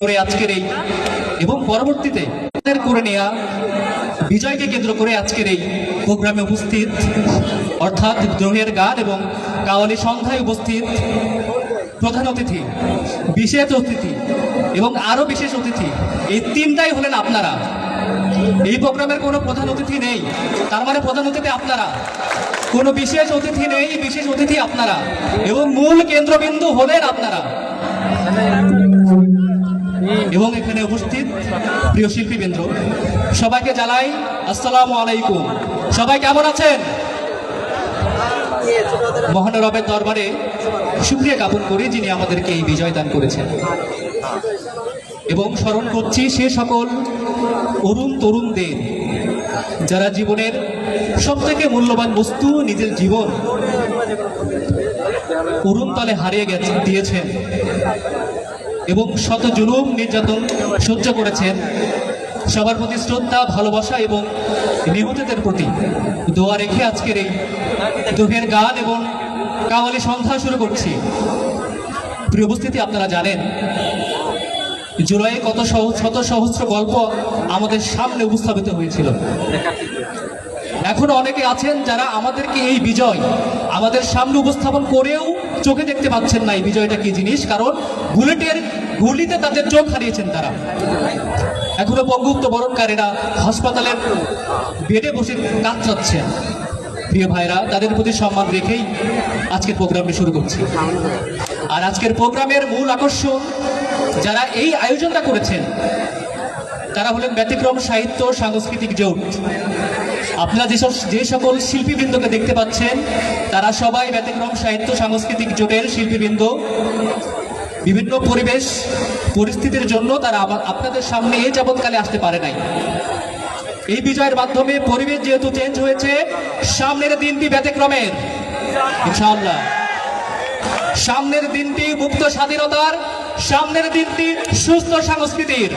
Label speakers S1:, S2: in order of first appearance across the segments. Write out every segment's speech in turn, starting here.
S1: করে আজকের এই এবং পরবর্তীতে করে নেয়া বিজয়কে কেন্দ্র করে আজকের এই প্রোগ্রামে উপস্থিত, অর্থাৎ দ্রোহের গান এবং কাওয়ালি সন্ধ্যায় উপস্থিত প্রধান অতিথি, বিশেষ অতিথি এবং আরও বিশেষ অতিথি। এই তিনটাই হলেন আপনারা। এই প্রোগ্রামের কোনো প্রধান অতিথি নেই। তার মানে প্রধান অতিথি আপনারা। কোনো বিশেষ অতিথি নেই, বিশেষ অতিথি আপনারা। এবং মূল কেন্দ্রবিন্দু হলেন আপনারা। এবং এখানে উপস্থিত প্রিয় শিল্পীবৃন্দ। সবাইকে জানাই আসসালামু আলাইকুম। সবাই কেমন আছেন? মহানরবের দরবারে সুক্রিয়া জ্ঞাপন করি যিনি আমাদেরকে এই বিজয় দান করেছেন। এবং স্মরণ করছি সে সকল অরুণ তরুণদের, যারা জীবনের সব থেকে মূল্যবান বস্তু নিজের জীবন অরুণ তলে হারিয়ে গেছে, দিয়েছেন। এবং শত জুলুম নির্যাতন সহ্য করেছেন। সবার প্রতি শ্রদ্ধা, ভালোবাসা এবং নিহতদের প্রতি দোয়া রেখে আজকের এই দোহের গান এবং কাওয়ালি সন্ধ্যা শুরু করছি। প্রিয় উপস্থিতি, আপনারা জানেন, জুলাইয়ে কত শত সহস্র গল্প আমাদের সামনে উপস্থাপিত হয়েছিল। এখনও অনেকে আছেন যারা আমাদেরকে এই বিজয় আমাদের সামনে উপস্থাপন করেও চোখে দেখতে পাচ্ছেন না এই বিজয়টা কি জিনিস? কারণ বুলেটের গুলিতে তাদের চোখ হারিয়েছেন তারা। এখনও পঙ্গুক্ত বরণকারীরা হাসপাতালের বেডে বসে কাতরাচ্ছেন। প্রিয় ভাইরা, তাদের প্রতি সম্মান রেখেই আজকের প্রোগ্রামটি শুরু করছি। আর আজকের প্রোগ্রামের মূল আকর্ষণ, যারা এই আয়োজনটা করেছেন, তারা হলেন ব্যতিক্রম সাহিত্য সাংস্কৃতিক জোট। আপনারা যেসব যে সকল শিল্পীবৃন্দকে দেখতে পাচ্ছেন, তারা সবাই ব্যতিক্রম সাহিত্য সাংস্কৃতিক জোটের শিল্পীবৃন্দ। বিভিন্ন পরিবেশ, পরিস্থিতির জন্য তারা আবার আপনাদের সামনে এই যাবৎকালে আসতে পারে নাই। এই বিজয়ের মাধ্যমে পরিবেশ যেহেতু চেঞ্জ হয়েছে, সামনের দিনটি ব্যতিক্রমের। ইনশাআল্লাহ। সামনের দিনটি মুক্ত স্বাধীনতার, সামনের দিনটি সুস্থ সংস্কৃতির।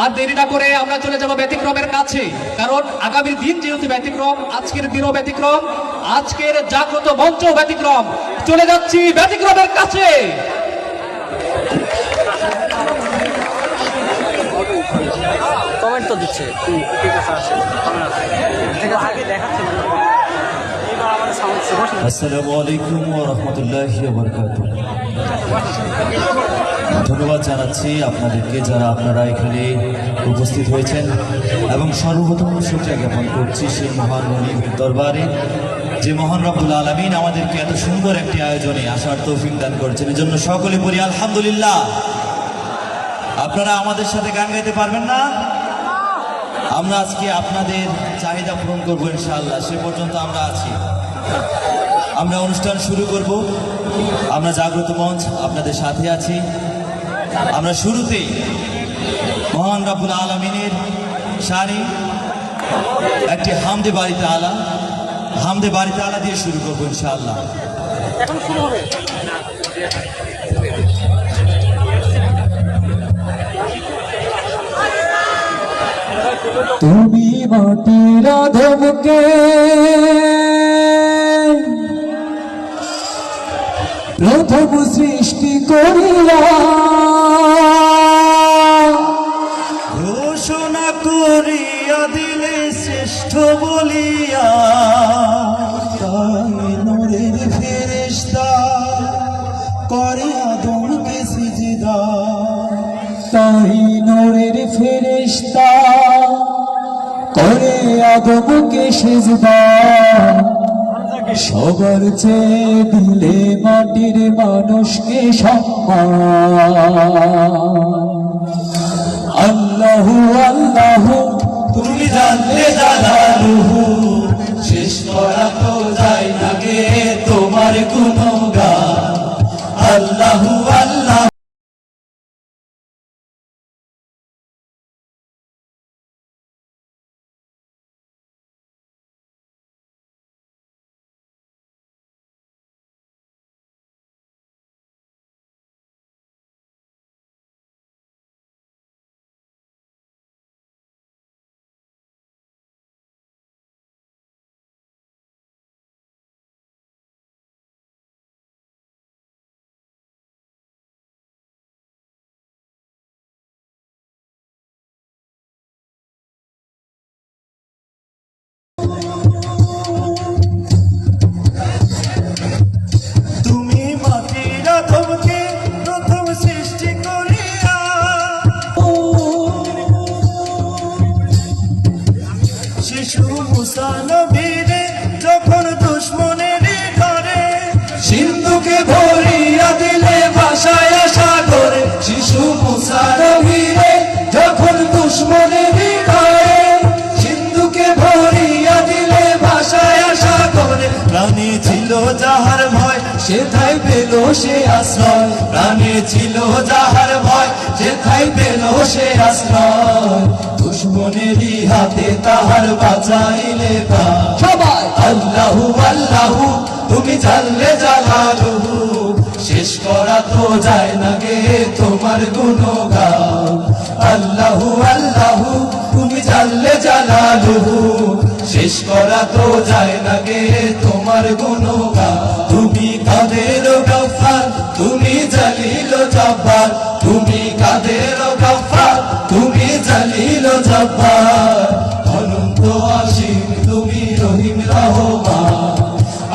S1: আর দেরি না করে আমরা চলে যাব ব্যতিক্রমের কাছে। কারণ আগামী দিন যেহেতু ব্যতিক্রম আজকের দিনও ব্যতিক্রম আজকের জাগ্রত মঞ্চ ব্যতিক্রম। চলে যাচ্ছি ব্যতিক্রমের কাছে।
S2: কমেন্ট তো দিচ্ছে।
S3: আসসালামু আলাইকুম ওয়া রাহমাতুল্লাহি ওয়া বারাকাতুহু। ধন্যবাদ জানাচ্ছি আপনাদেরকে যারা আপনারা এখানে উপস্থিত হয়েছেন এবং সর্বপ্রথম শুকরিয়া জ্ঞাপন করছি সেই মহান মনির দরবারে। যে মহান রব্বুল আলমিন আমাদেরকে এত সুন্দর একটি আয়োজনে আসার তৌফিক দান করেছেন। এজন্য সকলে বলি আলহামদুলিল্লাহ। আপনারা আমাদের সাথে গান গাইতে পারবেন না? আমরা আজকে আপনাদের চাহিদা পূরণ করব ইনশাআল্লাহ। সে পর্যন্ত আমরা আছি। আমরা অনুষ্ঠান শুরু করব। আমরা জাগ্রত মঞ্চ আপনাদের সাথে আছি। আমরা শুরুতেই মহান রাবুল আলমিনের শানি একটি হামদে বাড়িতে আলা হামদে বাড়িতে আলা দিয়ে শুরু করব ইনশাআল্লাহ।
S2: এখন শুরু হবে।
S4: তুমি মাটির আধমকে প্রথম সৃষ্টি করিয়া।
S3: ঘোষণা করিয়া দিলে শ্রেষ্ঠ বলিয়া
S4: তাই নূরের ফেরেশতা করে আদমকে সিজদা। তাই নূরের ফেরেশতা করে আদমকে সিজদা। সবার চেয়ে দিলে মাটির মানুষকে সম্মান। আল্লাহু আল্লাহু
S3: তুমি জানলে সে আশ্রয়? প্রাণে ছিল যাহার ভয় যেথায় পেল সে আশ্রয়? দুশ্মনেরই হাতে তাহার বাঁচাইলে
S4: সবাই।
S3: আল্লাহু আল্লাহু তুমি জানলে জালালুহু শেষ করা তো যায় না গে তোমার গুণগান। আল্লাহু আল্লাহু তুমি জানলে জালালুহু শেষ করা তো যায় না গে তোমার গুণগান। জব্বার, তুমি কাদের গফার তুমি জালিল জব্বার। অনন্ত অসীম তুমি রহিম রহমান।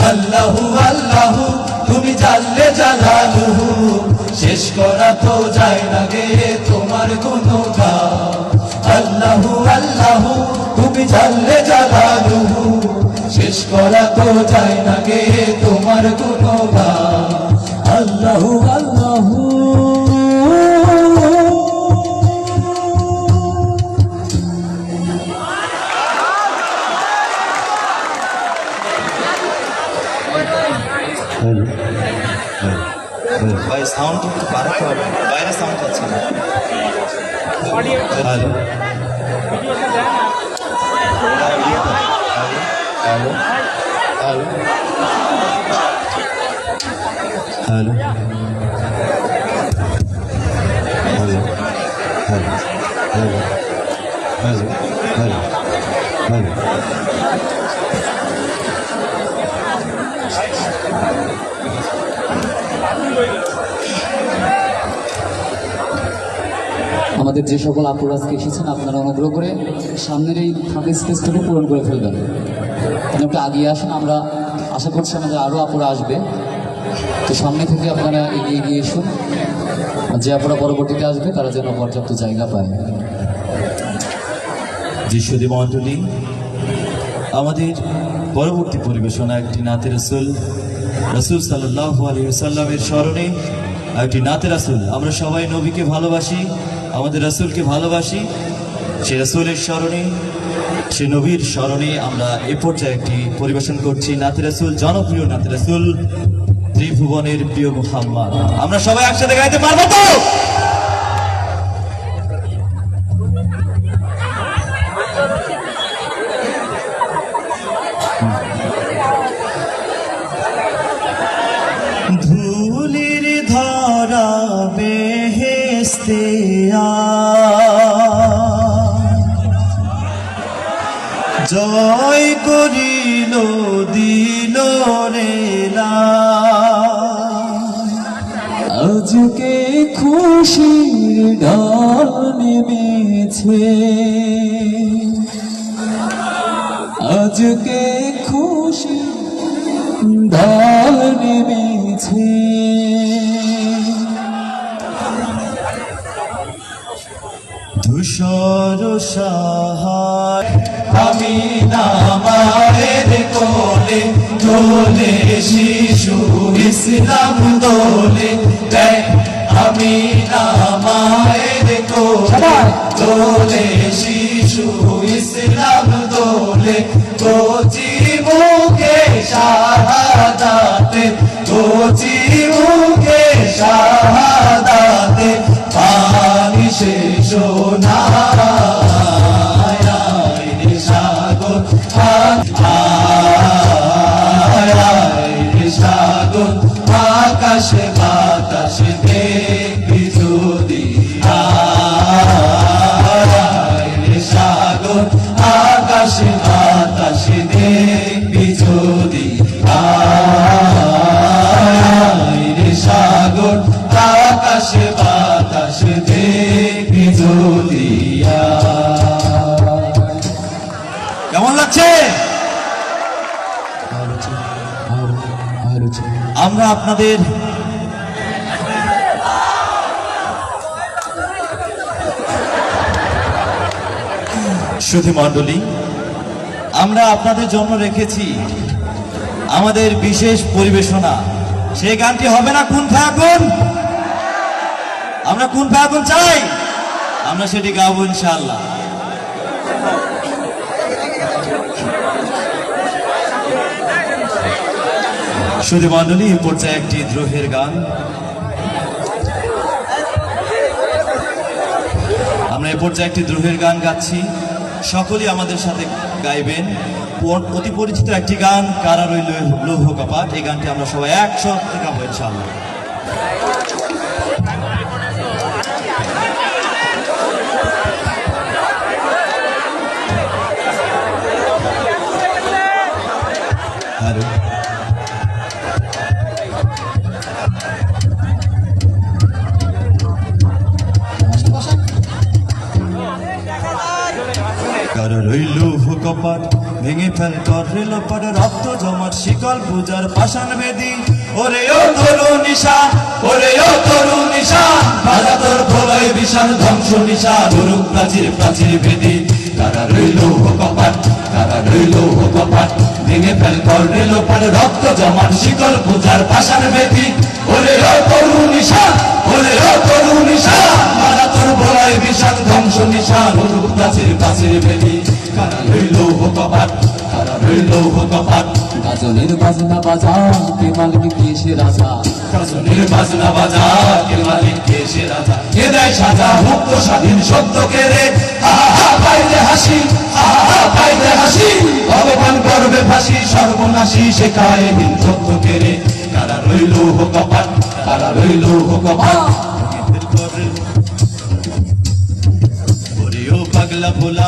S3: আল্লাহু আল্লাহু, তুমি জানলে জালালুহু। শেষ করা তো যায় না গে তোমার গুণগান আল্লাহু আল্লাহু, তুমি জানলে জালালুহু। শেষ করা তো যায় না গে তোমার
S4: আল্লাহু আল্লাহু
S3: বাড়াতে হবে বাইরে সাউন্ড যাচ্ছে না hello hello hello hello hello hello hello hello hello hello
S5: আমাদের যে সকল আপুরা আজকে এসেছেন, আপনারা অনুগ্রহ করে সামনের এই ফাঁকা স্পেসটুকু পূরণ করে ফেলবেন। একটু আগিয়ে আসেন, আমরা আশা করছি আমাদের আরও আপুরা আসবে। তো সামনে থেকে আপনারা এগিয়ে গিয়ে এসুন। যে আপুরা পরবর্তীতে আসবে, তারা যেন পর্যাপ্ত জায়গা পায়।
S3: যিশুদি মণ্ডলী, আমাদের পরবর্তী পরিবেশনা একটি নাতে রসুল রসুল সাল্লাহ আলী সাল্লামের স্মরণে একটি নাতে রাসুল। আমরা সবাই নবীকে ভালোবাসি আমাদের রসুলকে ভালোবাসি, সে রসুলের স্মরণে, সে নবীর স্মরণে আমরা এ পর্যায়ে একটি পরিবেশন করছি। নাতি রাসুল, জনপ্রিয় নাতি রাসুল, ত্রিভুবনের প্রিয় মুহাম্মদ। আমরা সবাই একসাথে গাইতে পারব তো? দিল রেলা
S4: আজকে খুশির ঢল নেমেছে। আজকে খুশি ঢল নেমেছে।
S3: ধূসর সাহার আমি নামারের কোলে তোলে শিশু ইসলাম তোলে আমি নামারের কোলে তোলে শিশু ইসলাম তোলে তোচি মুখে শাহাদাতে তোচি মুখে শাহাদাতে পানি সে সোনা আমরা আপনাদের সুধী মণ্ডলী, আমরা আপনাদের জন্য রেখেছি আমাদের বিশেষ পরিবেশনা। সেই গানটি হবে না কোন ফায়াকুন আমরা কোন ফায়াকুন চাই? আমরা সেটি গাবো ইনশাআল্লাহ।
S6: শুধু এ পর্যায়ে একটি দ্রোহের গান। আমরা এ পর্যায়ে একটি দ্রোহের গান গাচ্ছি। সকলেই আমাদের সাথে গাইবেন। অতি পরিচিত একটি গান, কারা রইল লৌহ কপাট? এই গানটি আমরা সবাই একসাথে গাবো, ইনশাআল্লাহ। কপাট ভেঙে ফেল কর রেল রক্ত জমাট, শিকল পূজার পাষাণ বেদি। ওরে ও তরু নিশান, ওরে ও তরু নিশান বাজা তোর প্রলয় বিশাল ধ্বংস নিশান, উরুক প্রাচীর প্রাচীর বেদি। কারা রইল ও কপাট কারা রইল ও কপাট ভেঙে ফেল কর রেল রক্ত জমাট, শিকল পূজার পাষাণ বেদি। ওরে ও তরু নিশান, ওরে ও তরু নিশান বাজা তোর প্রলয় বিশাল ধ্বংস নিশান, উরুক প্রাচীর প্রাচীর বেদি। কারা রইল কপাট কারা রইল কপাট
S3: গাজনের বাজনা বাজা কে মালিক কে সে রাজা?
S6: কাজনের বাজনা বাজা কে মালিক কে সে রাজা? কে দেয় সাজা মুক্ত স্বাধীন সত্য কে রে? হা হা হা হাসি হা হা হা হাসি। ভগবান করবে ফাঁসি সর্বনাশী শেখায় হিন সত্য কে রে? কারা রইল কপাট কারা রইল কপাট পাগলা ভোলা।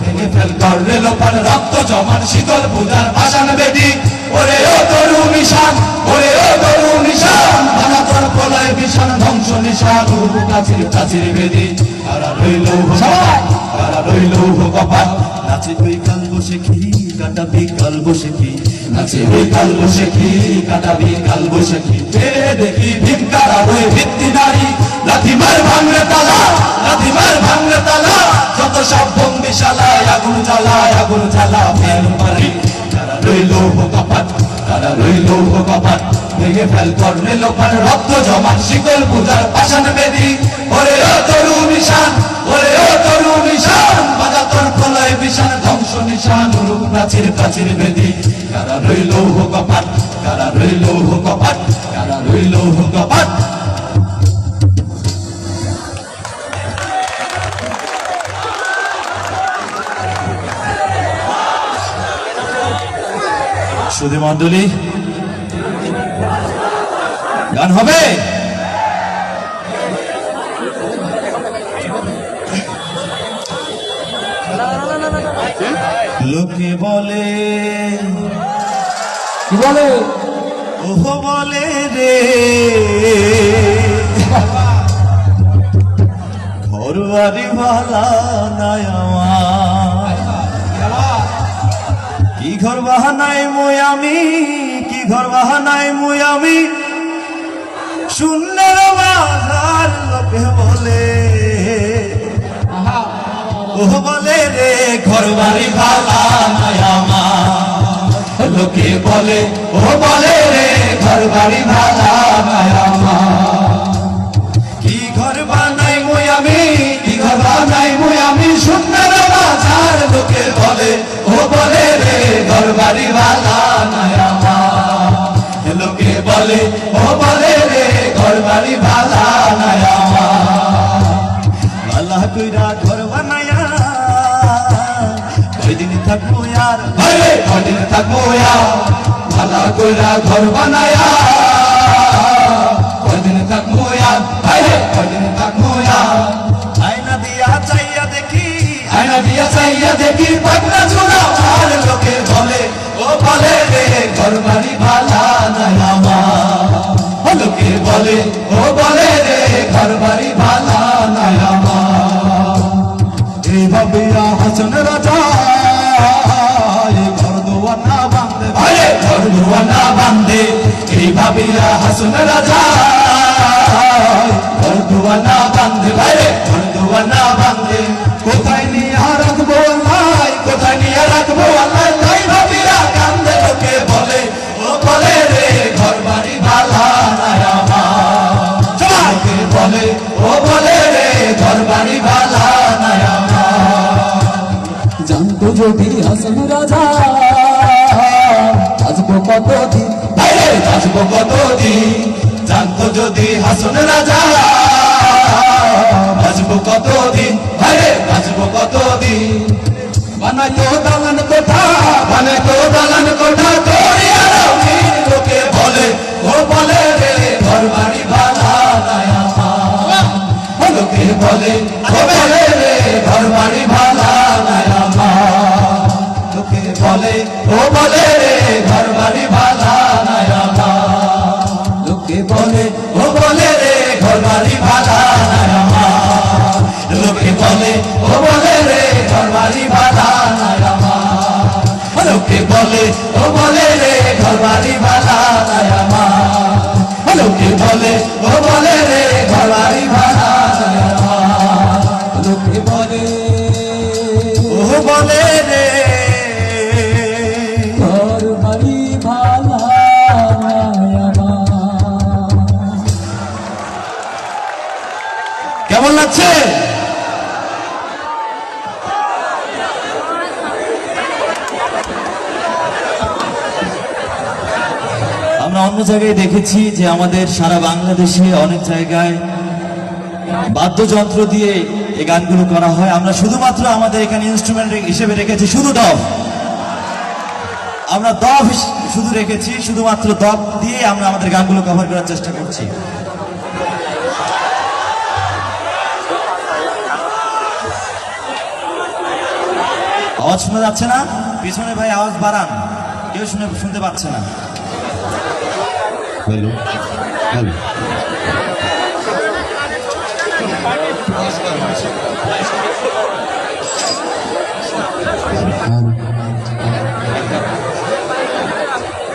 S6: ভেঙে ফেল কর রেল রক্ত জমান শীতল পূজার ভাষণ বেদি। ওরে ও তরু নিশান, ওরে ও তরু নিশান ভাঙা তোর প্রলয় ভীষণ ধ্বংস নিশান উরু প্রাচীর প্রাচীর বেদি। কারা রইল কারা রইল কপাট নাচে ওই কাল বসে কি কাটাবি কাল বসে কি? নাচে ওই কাল বসে কি কাটাবি কাল বসে কি? দেখি ভিমকারা হয়ে ভিত্তি নারী, লাথি মার ভাঙলে তালা, লাথি মার ভাঙলে তালা। যত সব বন্দিশালায় আগুন জ্বালায়, আগুন জ্বালা। ফেল মারি রইল কপাট তারা রইল কপাট ভেঙে ফেল করলে লোকার রক্ত জমা শিকল পূজার পাষাণ বেদি। ওরে ও তরু নিশান, ওরে ও তরু নিশান বাজা তোর প্রলয় বিশান ধ্বংস নিশান উরুক প্রাচীর প্রাচীর বেদি। কারা রইল কপাট কারা রইল কপাট কারা রইল কপাট সুধী মন্ডলী গান হবে? লোকে বলে
S3: কি বলে?
S6: ওহ বলে রে। ঘরবাড়ি ভালা নাই আমার। ঘর বাহানাই মোয়ামি কি ঘর বাহানাই মুই আমি? শূন্যের বাজার লোকে বলে। ও বলে রে ঘর বাড়ি ভালা লোকে বলে ও বলে রে ঘর বাড়ি ভালা ঘর বাড়ি ভালা নাই আমার। লোকে বলে, ও বলে রে, ঘর বাড়ি ভালা নাই আমার। ভালা কইরা ঘর বানায়া, কয়দিন থাকব আর? আরে, কয়দিন থাকব আর? ভালা কইরা ঘর বানায়া, কয়দিন থাকব আর? আরে, কয়দিন থাকব দেখি দেখি পাগলা চোরা বলে, ও বলে রে ঘর বাড়ি ভালা নাই আমার। এইভাবে হাসন রাজা ঘর দোয়া না বান্ধে আরে, ঘর দোয়া না বান্ধে এইভাবে হাসন রাজা, ঘর দোয়া না বান্ধে ভাইরে ঘর দোয়া
S4: হাসন রাজা? বাজবো কতদিন?
S6: বাইরে বাঁচবো কতদিন? জানতো যদি হাসন রাজা। বাঁচবো কতদিন? বাইরে বাঁচবো কতদিন? বানাই দালান কোঠা বানাই তো দালান কোঠা। তোরি আর লোকে বলে, ও বলে রে ঘর বাড়ি আমার লোকে বলে, ও বলে রে ঘর বাড়ি বলে, ও বলে রে ঘর বাড়ি বাধা নাই আমার। লোকে বলে, ও বলে রে ঘর বাড়ি বাধা নাই আমার। লোকে বলে, ও বলে রে ঘর বাড়ি বাধা নাই আমার। লোকে বলে, ও বলে রে ঘর বাড়ি ভাড়া জায়গায় দেখেছি যে আমাদের সারা বাংলাদেশে অনেক জায়গায় বাদ্যযন্ত্র দিয়ে এই গানগুলো করা হয়। আমরা শুধুমাত্র আমাদের এখানে ইনস্ট্রুমেন্ট হিসেবে রেখেছি, শুধু ডব। আমরা হিস- শুধু রেখেছি, শুধুমাত্র দব দিয়ে আমরা আমাদের গানগুলো কভার করার চেষ্টা করছি। আওয়াজ শোনা যাচ্ছে না? পিছনে ভাই আওয়াজ বাড়ান। কেউ শুনে, শুনতে পাচ্ছে না। হ্যালো হ্যালো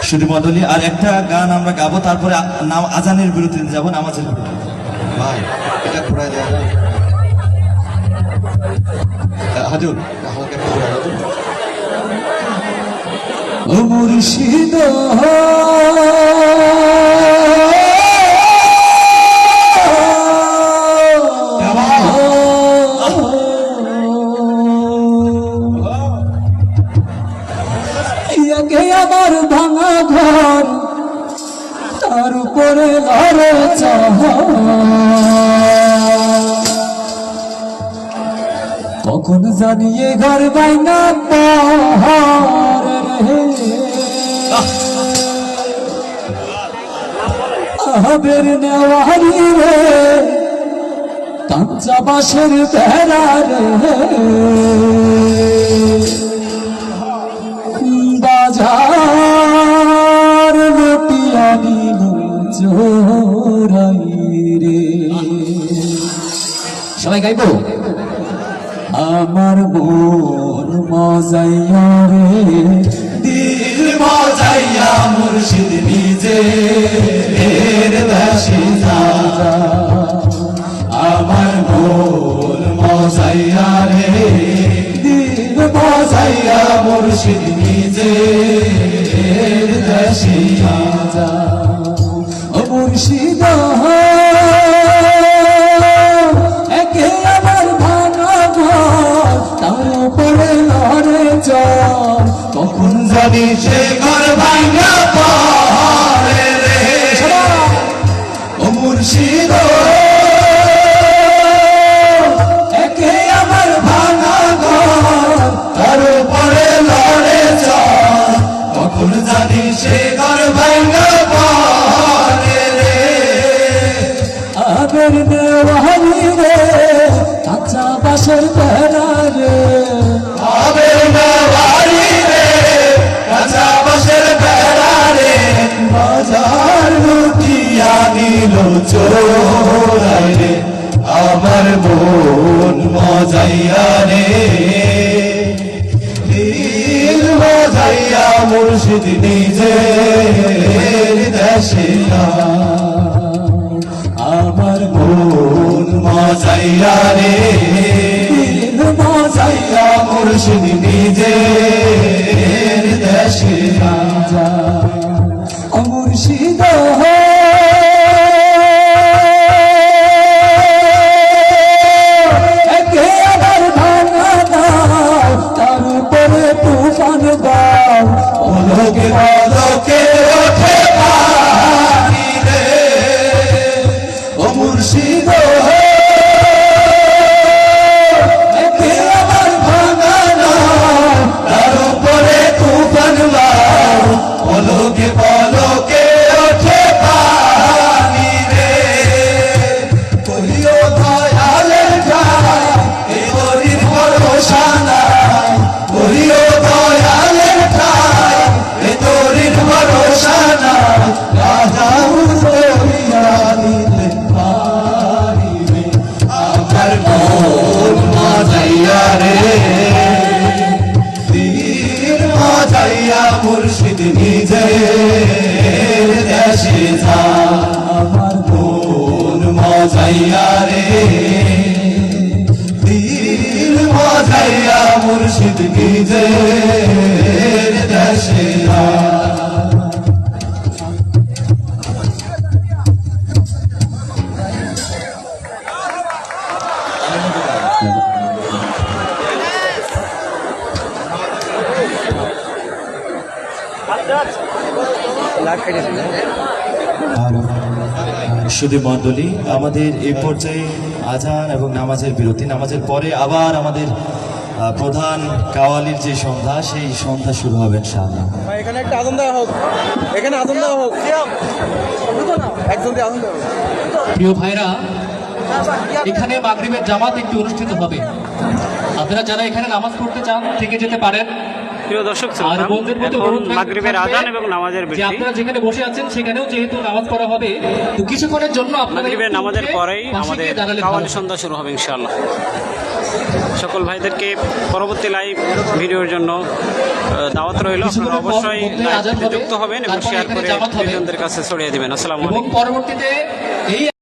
S6: শুধু মডলি আর একটা গান আমরা গাবো তারপরে নাম- আজানের বিরতিতে যাব নামাজের ভাই এটা দেওয়া যায় হাজুর। হালকা একটু ঘোরায় দাও তো।
S4: ও মুর্শিদ আমার ভাঙা ঘর, তার উপরে লড়ে চাহ কখন জানিয়ে ঘর বাইনা পাহাড় রে আহবের নেওয়ারি রে কাঞ্চা বাসের বেড়া বাজার লুটিয়ানি চোরাই রে। সবাই গাইবো? আমার মন মজাইয়া রে।
S6: মজাইয়া মুর্শিদ নিজে, এর বাসিন্দা আমার ভোল মজাইয়া রে, দিন মজাইয়া মুর্শিদ নিজে, এর বাসিন্দা
S4: ও মুর্শিদ
S6: নিজে
S3: শুধু মণ্ডলী আমাদের এই পর্যায়ে আজান এবং নামাজের বিরতি। নামাজের পরে আবার আমাদের প্রধান কাওয়ালির যে সন্ধ্যা সেই সন্ধ্যা শুরু হবে ইনশাআল্লাহ।
S2: এখানে একটা হোক। এখানে হোক।
S1: প্রিয় ভাইরা এখানে মাগরিবের জামাত একটি অনুষ্ঠিত হবে। আপনারা যারা এখানে নামাজ পড়তে চান থেকে যেতে পারেন।
S2: প্রিয় দর্শক
S1: আর
S2: শ্রোতা, এখন মাগরিবের আজান এবং নামাজের বিরতি
S1: আপনারা যেখানে বসে আছেন সেখানেও যেহেতু নামাজ পড়া হবে তো কিছুক্ষণের জন্য
S2: মাগরিবের নামাজের পরেই আমাদের কাওয়ালি সন্ধ্যা শুরু হবে ইনশাআল্লাহ। সকল ভাইদেরকে পরবর্তী লাইভ ভিডিওর জন্য দাওয়াত রইল। আপনারা অবশ্যই যুক্ত হবেন এবং শেয়ার করে প্রিয়জনদের কাছে ছড়িয়ে দিবেন। আসসালামু আলাইকুম।
S1: পরবর্তীতে এই